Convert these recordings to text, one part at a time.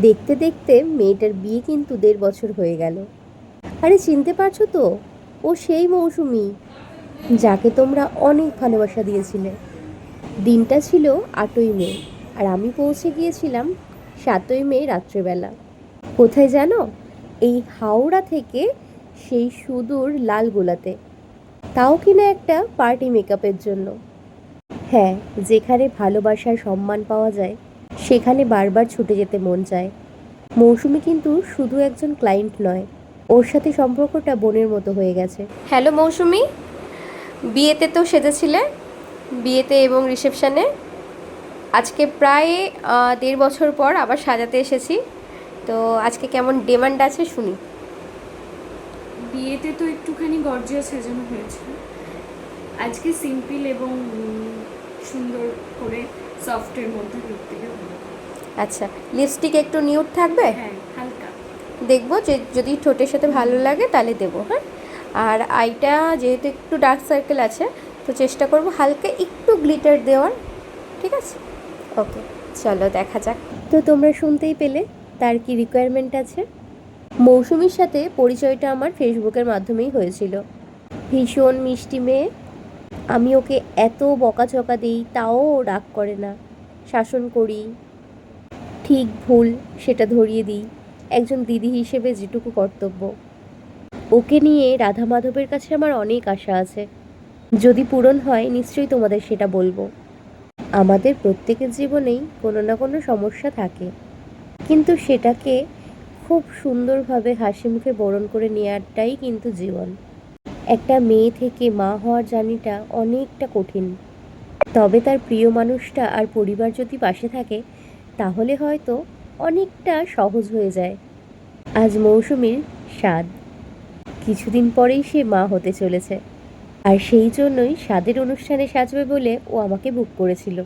দেখতে দেখতে মেয়েটার বিয়ে কিন্তু দেড় বছর হয়ে গেল। আরে চিনতে পারছ তো? ও সেই মৌসুমি যাকে তোমরা অনেক ভালোবাসা দিয়েছিলে। দিনটা ছিল আটই মে আর আমি পৌঁছে গিয়েছিলাম সাতই মে রাত্রেবেলা। কোথায় জানো? এই হাওড়া থেকে সেই সুদূর লালগোলাতে। তাও কিনা একটা পার্টি মেকআপের জন্য। হ্যাঁ যেখানে ভালোবাসার সম্মান পাওয়া যায়। সেখানে বারবার ছুটে যেতে মন চায়। মৌসুমি কিন্তু শুধু একজন ক্লায়েন্ট নয় ওর সাথে সম্পর্কটা বোনের মতো হয়ে গেছে। হ্যালো মৌসুমি বিয়েতে তো সেজেছিলে বিয়েতে এবং রিসেপশানে। আজকে প্রায় দেড় বছর পর আবার সাজাতে এসেছি তো আজকে কেমন ডিমান্ড আছে শুনি। বিয়েতে তো একটুখানি গর্জিয়াস সাজানো হয়েছে। আজকে সিম্পল এবং সুন্দর করে সফটের মধ্যে দেখতে গেলে আচ্ছা লিপস্টিক একটু নিউট থাকবে? হ্যাঁ হালকা। দেখব যে যদি ঠোঁটের সাথে ভালো লাগে তাহলে দেবো হ্যাঁ? আর আইটা যেহেতু একটু ডার্ক সার্কেল আছে তো চেষ্টা করব হালকা একটু গ্লিটার দেওয়ার ঠিক আছে? ওকে চলো দেখা যাক। তো তোমরা শুনতেই পেলে তার কি রিকোয়ারমেন্ট আছে? মৌসুমির সাথে পরিচয়টা আমার ফেসবুকের মাধ্যমেই হয়েছিল। ভীষণ মিষ্টি মেয়ে। আমি ওকে এত বকাঝকা দিই তাও রাগ করে না। শাসন করি ঠিক ভুল সেটা ধরিয়ে দিই, একজন দিদি হিসেবে যেটুকু কর্তব্য। ওকে নিয়ে রাধা মাধবের কাছে আমার অনেক আশা আছে। যদি পূরণ হয়, নিশ্চয়ই তোমাদের সেটা বলব। আমাদের প্রত্যেকের জীবনেই কোনো না কোনো সমস্যা থাকে। কিন্তু সেটাকে খুব সুন্দরভাবে হাসি মুখে বরণ করে নেওয়াটাই কিন্তু জীবন। একটা মেয়ে থেকে মা হওয়ার জার্নিটা অনেকটা কঠিন। তবে তার প্রিয় মানুষটা আর পরিবার যদি পাশে থাকে তাহলে হয়তো অনেকটা সহজ হয়ে যায়। আজ মৌসুমীর স্বাদ। কিছুদিন পরেই সে মা হতে চলেছে। আর সেই জন্যই স্বাদের অনুষ্ঠানে সাজবে বলে ও আমাকে বুক করেছিল।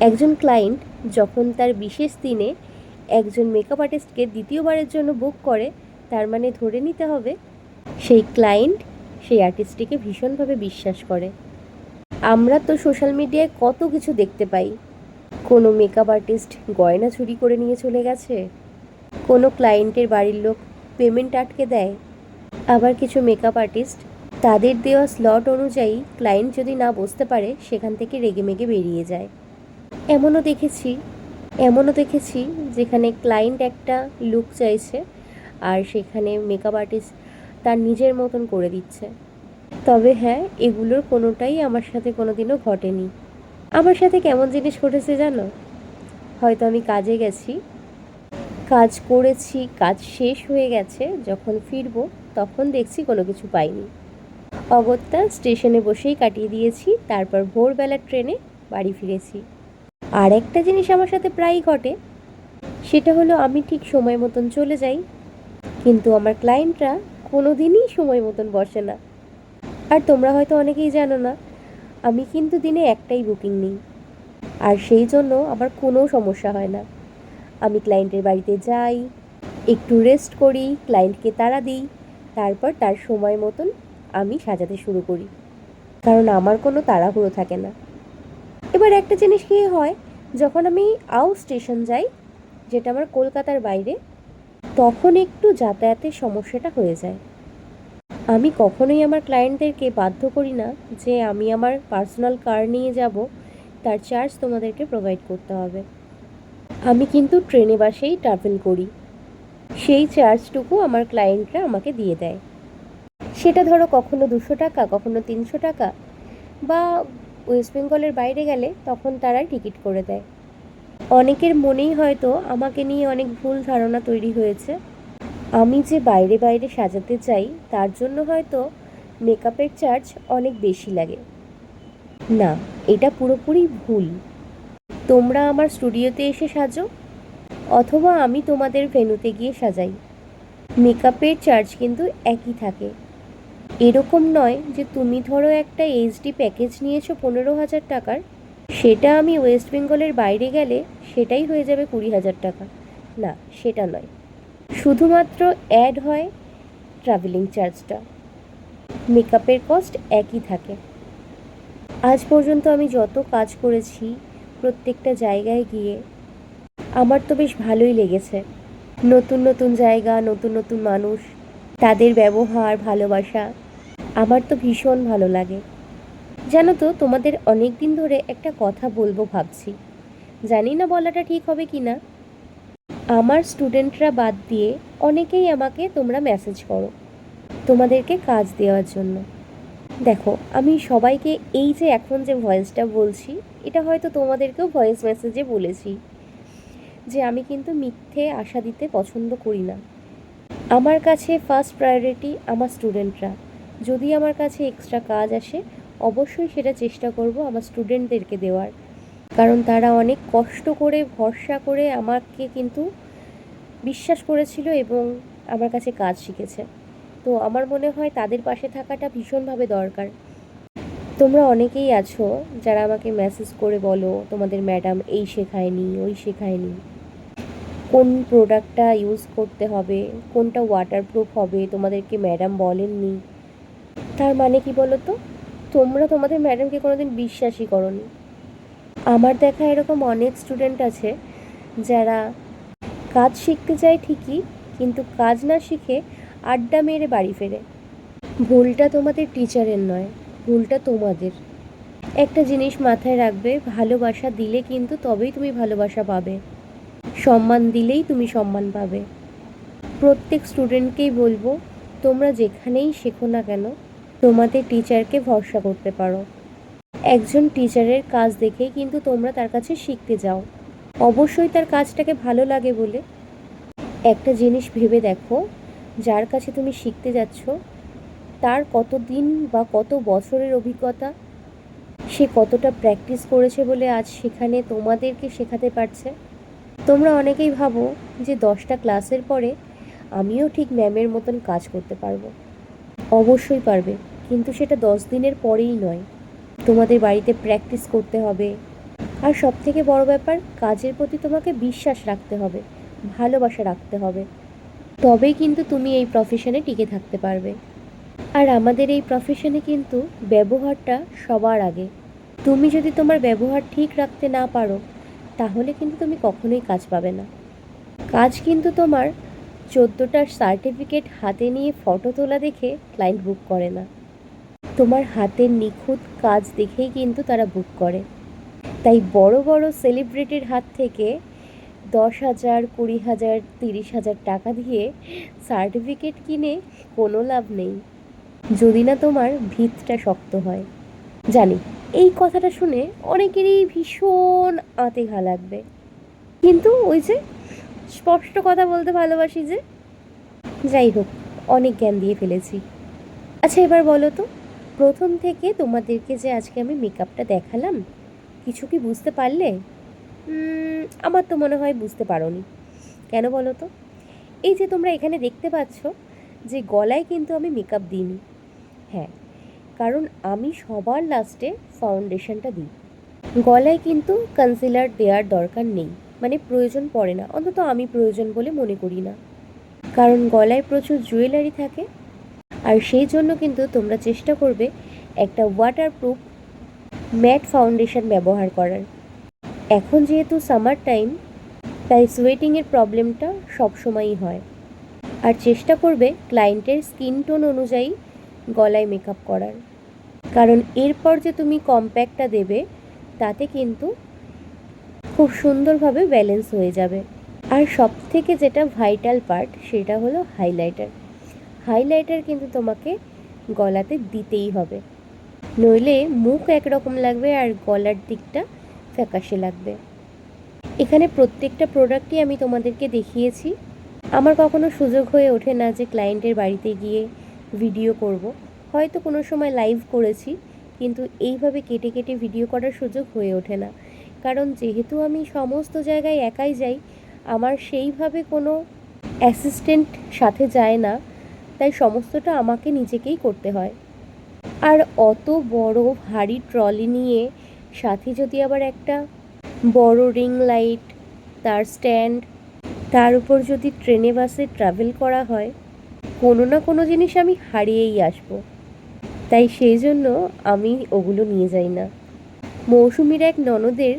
একজন ক্লায়েন্ট যখন তার বিশেষ দিনে একজন মেকআপ আর্টিস্টকে দ্বিতীয়বারের জন্য বুক করে, তার মানে ধরে নিতে হবে সেই ক্লায়েন্ট সেই আর্টিস্টটিকে ভীষণভাবে বিশ্বাস করে। আমরা তো সোশ্যাল মিডিয়ায় কত কিছু দেখতে পাই। কোনো মেকআপ আর্টিস্ট গয়না চুরি করে নিয়ে চলে গেছে? কোনো ক্লায়েন্টের বাড়ির লোক পেমেন্ট আটকে দেয়? আবার কিছু মেকআপ আর্টিস্ট তাদের দেওয়া স্লট অনুযায়ী ক্লায়েন্ট যদি না বসতে পারে, সেখান থেকে রেগে মেগে বেরিয়ে যায়। এমনও দেখেছি এমনও দেখেছি যেখানে ক্লায়েন্ট একটা লুক চাইছে আর সেখানে মেকআপ আর্টিস্ট তার নিজের মতন করে দিচ্ছে। তবে হ্যাঁ এগুলোর কোনোটাই আমার সাথে কোনোদিনও ঘটেনি। আমার সাথে কেমন জিনিস ঘটেছে জানো? হয়তো আমি কাজে গেছি। কাজ করেছি, কাজ শেষ হয়ে গেছে, যখন ফিরবো তখন দেখছি কোনো কিছু পাইনি। অগত্যা স্টেশনে বসেই কাটিয়ে দিয়েছি, তারপর ভোরবেলার ট্রেনে বাড়ি ফিরেছি। আর একটা জিনিস আমার সাথে প্রায়ই ঘটে, সেটা হলো আমি ঠিক সময় মতন চলে যাই, কিন্তু আমার ক্লায়েন্টরা কোনো দিনই সময় মতন বসে না। আর তোমরা হয়তো অনেকেই জানো না আমি কিন্তু দিনে একটাই বুকিং নিই। আর সেই জন্য আমার কোনো সমস্যা হয় না। আমি ক্লায়েন্টের বাড়িতে যাই, একটু রেস্ট করি ক্লায়েন্টকে তাড়া দিই, তারপর তার সময় মতন আমি সাজাতে শুরু করি। কারণ আমার কোনো তাড়াহুড়ো থাকে না। এবার একটা জিনিস কি হয়, যখন আমি আউট স্টেশন যাই, যেটা আমার কলকাতার বাইরে, তখন একটু যাতায়াতের সমস্যাটা হয়ে যায়। আমি কখনোই আমার ক্লায়েন্টদেরকে বাধ্য করি না যে আমি আমার পার্সোনাল কার নিয়ে যাব, তার চার্জ তোমাদেরকে প্রোভাইড করতে হবে। আমি কিন্তু ট্রেনে বাসেই ট্রাভেল করি। সেই চার্জটুকু আমার ক্লায়েন্টরা আমাকে দিয়ে দেয়। সেটা ধরো কখনো দুশো টাকা, কখনো তিনশো টাকা বা ওয়েস্ট বেঙ্গলের বাইরে গেলে তখন তারা টিকিট করে দেয়। অনেকের মনেই হয়তো আমাকে নিয়ে অনেক ভুল ধারণা তৈরি হয়েছে। আমি যে বাইরে বাইরে সাজাতে চাই, তার জন্য হয়তো মেকআপের চার্জ অনেক বেশি লাগে। না, এটা পুরোপুরি ভুল। তোমরা আমার স্টুডিওতে এসে সাজো, অথবা আমি তোমাদের ভেনুতে গিয়ে সাজাই। মেকআপের চার্জ কিন্তু একই থাকে। এরকম নয় যে তুমি ধরো একটা এইচডি প্যাকেজ নিয়েছো পনেরো হাজার টাকার, সেটা আমি ওয়েস্ট বেঙ্গলের বাইরে গেলে সেটাই হয়ে যাবে কুড়ি হাজার টাকা। না, সেটা নয়। শুধুমাত্র অ্যাড হয় ট্রাভেলিং চার্জটা মেকআপের কস্ট একই থাকে। আজ পর্যন্ত আমি যত কাজ করেছি প্রত্যেকটা জায়গায় গিয়ে, আমার তো বেশ ভালোই লেগেছে। নতুন নতুন জায়গা, নতুন নতুন মানুষ, তাদের ব্যবহার, ভালোবাসা, আমার তো ভীষণ ভালো লাগে। জানো তো, তোমাদের অনেক দিন ধরে একটা কথা বলব ভাবছি। জানি না বলাটা ঠিক হবে কি না আমার স্টুডেন্টরা বাদ দিয়ে অনেকেই আমাকে তোমরা মেসেজ করো তোমাদেরকে কাজ দেওয়ার জন্য। দেখো, আমি সবাইকে এই যে এখন যে ভয়েসটা বলছি, এটা হয়তো তোমাদেরকেও ভয়েস মেসেজে বলেছি যে আমি কিন্তু মিথ্যে আশা দিতে পছন্দ করি না। আমার কাছে ফার্স্ট প্রায়োরিটি আমার স্টুডেন্টরা যদি আমার কাছে এক্সট্রা কাজ আসে, অবশ্যই সেটা চেষ্টা করব আমার স্টুডেন্টদেরকে দেওয়ার। কারণ তারা অনেক কষ্ট করে, ভরসা করে আমাকে কিন্তু বিশ্বাস করেছিল এবং আমার কাছে কাজ শিখেছে। তো আমার মনে হয় তাদের পাশে থাকাটা ভীষণভাবে দরকার। তোমরা অনেকেই আছো যারা আমাকে মেসেজ করে বলো, তোমাদের ম্যাডাম এই শেখায়নি, ওই শেখায়নি। কোন প্রোডাক্টটা ইউজ করতে হবে? কোনটা ওয়াটারপ্রুফ হবে? তোমাদেরকে ম্যাডাম বলেননি। তার মানে কি বলো তো তোমরা তোমাদের ম্যাডামকে কোনোদিন বিশ্বাসই করনি। আমার দেখা এরকম অনেক স্টুডেন্ট আছে, যারা কাজ শিখতে যায় ঠিকই, কিন্তু কাজ না শিখে আড্ডা মেরে বাড়ি ফেরে। ভুলটা তোমাদের টিচারের নয়, ভুলটা তোমাদের। একটা জিনিস মাথায় রাখবে, ভালোবাসা দিলে কিন্তু তবেই তুমি ভালোবাসা পাবে। সম্মান দিলেই তুমি সম্মান পাবে। প্রত্যেক স্টুডেন্টকেই বলব, তোমরা যেখানেই শেখো না কেন, তোমাদের টিচারকে ভরসা করতে পারো। একজন টিচারের কাজ দেখেই কিন্তু তোমরা তার কাছে শিখতে যাও। অবশ্যই তার কাজটাকে ভালো লাগে বলে। একটা জিনিস ভেবে দেখো, যার কাছে তুমি শিখতে যাচ্ছ, তার কত দিন বা কত বছরের অভিজ্ঞতা, সে কতটা প্র্যাকটিস করেছে বলে আজ সেখানে তোমাদেরকে শেখাতে পারছে। তোমরা অনেকেই ভাবো যে দশটা ক্লাসের পরে আমিও ঠিক ম্যামের মতন কাজ করতে পারব। অবশ্যই পারবে, কিন্তু সেটা দশ দিনের পরেই নয়। তোমাদের বাড়িতে প্র্যাকটিস করতে হবে। আর সব থেকে বড় ব্যাপার, কাজের প্রতি তোমাকে বিশ্বাস রাখতে হবে, ভালোবাসা রাখতে হবে। তবেই কিন্তু তুমি এই প্রফেশনে টিকে থাকতে পারবে। আর আমাদের এই প্রফেশনে কিন্তু ব্যবহারটা সবার আগে। তুমি যদি তোমার ব্যবহার ঠিক রাখতে না পারো, তাহলে কিন্তু তুমি কখনোই কাজ পাবে না। কাজ কিন্তু তোমার চোদ্দোটা সার্টিফিকেট হাতে নিয়ে ফটো তোলা দেখে ক্লায়েন্ট বুক করে না। তোমার হাতের নিখুঁত কাজ দেখেই কিন্তু তারা বুক করে। তাই বড় বড় সেলিব্রিটির হাত থেকে দশ হাজার, কুড়ি হাজার, তিরিশ হাজার টাকা দিয়ে সার্টিফিকেট কিনে কোনো লাভ নেই। যদি না তোমার ভিতটা শক্ত হয়। জানি, এই কথাটা শুনে অনেকেরই ভীষণ আঁতে ঘা লাগবে। কিন্তু ওই যে স্পষ্ট কথা বলতে ভালোবাসি যে, যাই হোক, অনেক জ্ঞান দিয়ে ফেলেছি। আচ্ছা এবার বলো তো প্রথম থেকে তোমাদেরকে যে আজকে আমি মেকআপটা দেখালাম, কিছু কি বুঝতে পারলে? আমার তো মনে হয় বুঝতে পারোনি। কেন বলো তো? এই যে তোমরা এখানে দেখতে পাচ্ছ যে গলায় কিন্তু আমি মেকআপ দিইনি। হ্যাঁ কারণ আমি সবার লাস্টে ফাউন্ডেশনটা দিই। গলায় কিন্তু কনসিলার দেওয়ার দরকার নেই মানে প্রয়োজন পড়ে না। অন্তত আমি প্রয়োজন বলে মনে করি না। কারণ গলায় প্রচুর জুয়েলারি থাকে। আর সেই জন্য কিন্তু তোমরা চেষ্টা করবে একটা ওয়াটারপ্রুফ ম্যাট ফাউন্ডেশন ব্যবহার করার। এখন যেহেতু সামার টাইম তাই সোয়েটিংয়ের প্রবলেমটা সবসময়ই হয়। আর চেষ্টা করবে ক্লায়েন্টের স্কিন টোন অনুযায়ী গলায় মেকআপ করার। কারণ এরপর যে তুমি কম্প্যাক্টটা দেবে, তাতে কিন্তু খুব সুন্দরভাবে ব্যালেন্স হয়ে যাবে। আর সব থেকে যেটা ভাইটাল পার্ট সেটা হলো হাইলাইটার হাইলাইটার কিন্তু তোমাকে গলাতে দিতেই হবে। নইলে মুখ একরকম লাগবে আর গলার দিকটা ফ্যাকাশে লাগবে। এখানে প্রত্যেকটা প্রোডাক্টই আমি তোমাদেরকে দেখিয়েছি। আমার কখনো সুযোগ হয়ে ওঠে না যে ক্লায়েন্টের বাড়িতে গিয়ে ভিডিও করব। হয়তো কোনো সময় লাইভ করেছি, কিন্তু এইভাবে কেটে কেটে ভিডিও করার সুযোগ হয়ে ওঠে না। কারণ যেহেতু আমি সমস্ত জায়গায় একাই যাই, আমার সেইভাবে কোনো অ্যাসিস্ট্যান্ট সাথে যায় না। তাই সমস্তটা আমাকে নিজেকেই করতে হয়। আর অত বড় ভারী ট্রলি নিয়ে সাথে যদি আবার একটা বড় রিং লাইট তার স্ট্যান্ড তার উপর যদি ট্রেনে বাসে ট্রাভেল করা হয়, কোনো না কোনো জিনিস আমি হারিয়েই আসব। তাই সেই জন্য আমি ওগুলো নিয়ে যাই না। মৌসুমির এক ননদের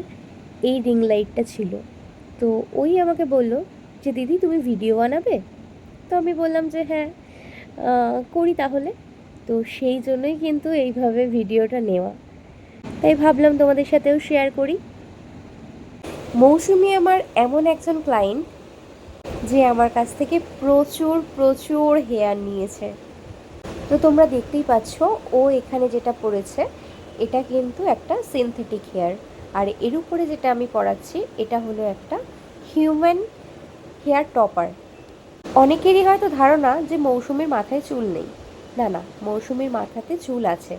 এই রিং লাইটটা ছিল। তো ওই আমাকে বলল যে, দিদি, তুমি ভিডিও বানাবে? তো আমি বললাম যে হ্যাঁ। করি তাহলে। তো সেই জন্যই কিন্তু এইভাবে ভিডিওটা নেওয়া। তাই ভাবলাম তোমাদের সাথেও শেয়ার করি। মৌসুমি আমার এমন একজন ক্লায়েন্ট যে আমার কাছ থেকে প্রচুর প্রচুর হেয়ার নিয়েছে। তো তোমরা দেখতেই পাচ্ছ, ও এখানে যেটা পড়েছে এটা কিন্তু একটা সিনথেটিক হেয়ার আর এর উপরে যেটা আমি পড়াচ্ছি এটা হলো একটা হিউম্যান হেয়ার টপার অনেকেরই হয়তো ধারণা যে মৌসুমীর মাথায় চুল নেই। না না, মৌসুমীর মাথাতে চুল আছে।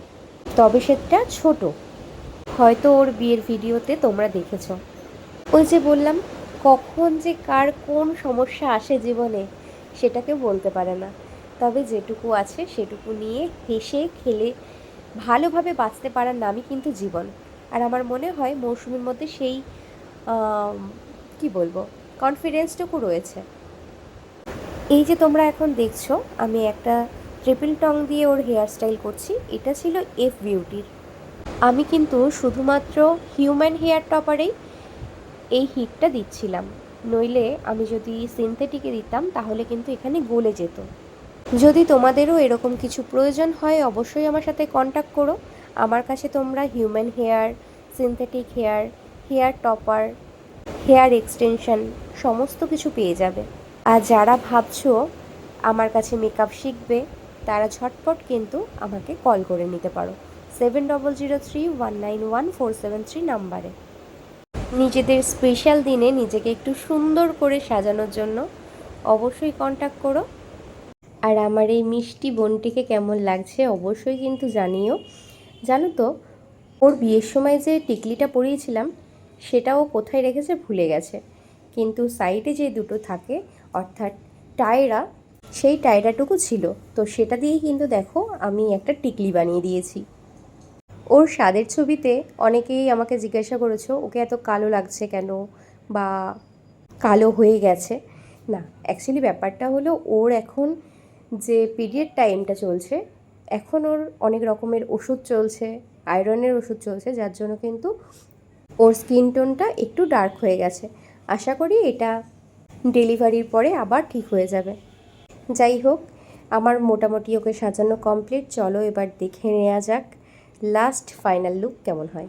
তবে সেটা ছোট। হয়তো ওর বিয়ের ভিডিওতে তোমরা দেখেছ। ওই যে বললাম, কখন যে কার কোন সমস্যা আসে জীবনে সেটাকে বলতে পারে না। তবে যেটুকু আছে সেটুকু নিয়ে হেসে, খেলে, ভালোভাবে বাঁচতে পারার নামই কিন্তু জীবন। আর আমার মনে হয় মৌসুমীর মধ্যে সেই কি বলব কনফিডেন্সটুকু রয়েছে। এই যে তোমরা এখন দেখছ, আমি একটা ট্রিপল টং দিয়ে ওর হেয়ার স্টাইল করছি। এটা ছিল এফ বিউটির আমি কিন্তু শুধুমাত্র হিউম্যান হেয়ার টপারেই এই হিটটা দিচ্ছিলাম। নইলে আমি যদি সিনথেটিকে দিতাম, তাহলে কিন্তু এখানে গলে যেত। যদি তোমাদেরও এরকম কিছু প্রয়োজন হয়, অবশ্যই আমার সাথে কন্ট্যাক্ট করো। আমার কাছে তোমরা human hair synthetic hair hair topper hair extension সমস্ত কিছু পেয়ে যাবে। আর যারা ভাবছ আমার কাছে মেকআপ শিখবে, তারা ঝটপট কিন্তু আমাকে কল করে নিতে পারো। Seven double zero three one nine one four seven three নাম্বারে নিজেদের স্পেশাল দিনে নিজেকে একটু সুন্দর করে সাজানোর জন্য অবশ্যই কন্ট্যাক্ট করো। আর আমার এই মিষ্টি বোনটিকে কেমন লাগছে অবশ্যই কিন্তু জানিও। জানো তো, ওর বিয়ের সময় যে টিকলিটা পরিয়েছিলাম, সেটাও কোথায় রেখেছে ভুলে গেছে। কিন্তু সাইডে যে দুটো থাকে অর্থাৎ টায়রা, সেই টায়রাটুকু ছিল। তো সেটা দিয়েই কিন্তু দেখো আমি একটা টিকলি বানিয়ে দিয়েছি। ওর স্বাদের ছবিতে অনেকেই আমাকে জিজ্ঞাসা করেছ, ওকে এত কালো লাগছে কেন? বা কালো হয়ে গেছে? না অ্যাকচুয়ালি ব্যাপারটা হলো ওর এখন যে পিরিয়ড টাইমটা চলছে, এখন ওর অনেক রকমের ওষুধ চলছে আয়রনের ওষুধ চলছে, যার জন্য কিন্তু ওর স্কিন টোনটা একটু ডার্ক হয়ে গেছে। আশা করি এটা ডেলিভারির পরে আবার ঠিক হয়ে যাবে। যাই হোক আমার মোটামুটি ওকে সাজানো কমপ্লিট চলো এবার দেখে নেওয়া যাক লাস্ট ফাইনাল লুক কেমন হয়।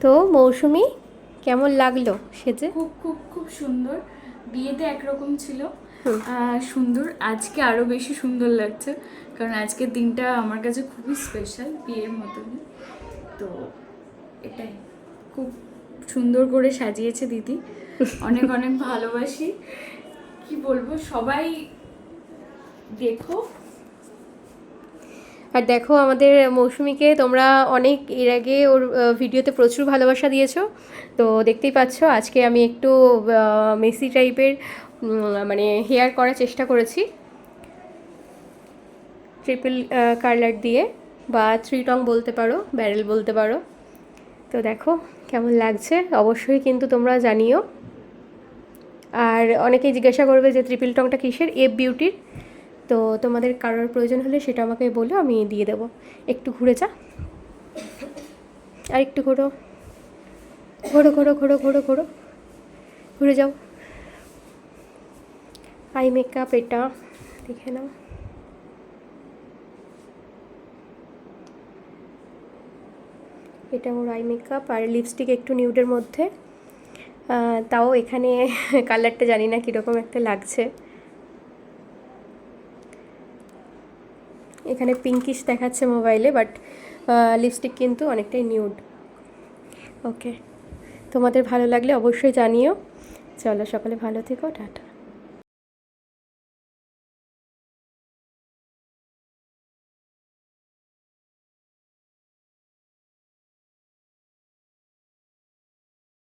তো মৌসুমি কেমন লাগল সেজে? খুব খুব খুব সুন্দর। বিয়েতে একরকম ছিল। সুন্দর। আজকে আরও বেশি সুন্দর লাগছে। কারণ আজকের দিনটা আমার কাছে খুবই স্পেশাল বিয়ের মতনই। তো এটাই। খুব সুন্দর করে সাজিয়েছে দিদি। অনেক অনেক ভালোবাসি। কি বলব, সবাই দেখো। আর দেখো আমাদের মৌসুমিকে, তোমরা অনেক এর আগে ওর ভিডিওতে প্রচুর ভালোবাসা দিয়েছ। তো দেখতেই পাচ্ছ, আজকে আমি একটু মেসি টাইপের মানে হেয়ার করার চেষ্টা করেছি। ট্রিপল কার্লার দিয়ে, বা থ্রি টং বলতে পারো, ব্যারেল বলতে পারো। তো দেখো কেমন লাগছে, অবশ্যই কিন্তু তোমরা জানিও। আর অনেকেই জিজ্ঞাসা করবে যে ত্রিপিল টংটা কিসের? এফ বিউটির। তো তোমাদের কারোর প্রয়োজন হলে সেটা আমাকে বলো আমি দিয়ে দেবো। একটু ঘুরে যা। আর একটু ঘোরো। ঘোরো ঘোরো ঘোরো ঘোরো ঘোরো। ঘুরে যাও। আই মেকআপ, এটা দেখে নাও। এটা ওর আই মেকআপ আর লিপস্টিক একটু নিউডের মধ্যে। তাও এখানে কালারটা জানি না কীরকম একটা লাগছে। এখানে পিঙ্কিশ দেখাচ্ছে মোবাইলে বাট লিপস্টিক কিন্তু অনেকটাই নিউড ওকে তোমাদের ভালো লাগলে অবশ্যই জানিও। চলো সকালে ভালো থেকো, টাটা।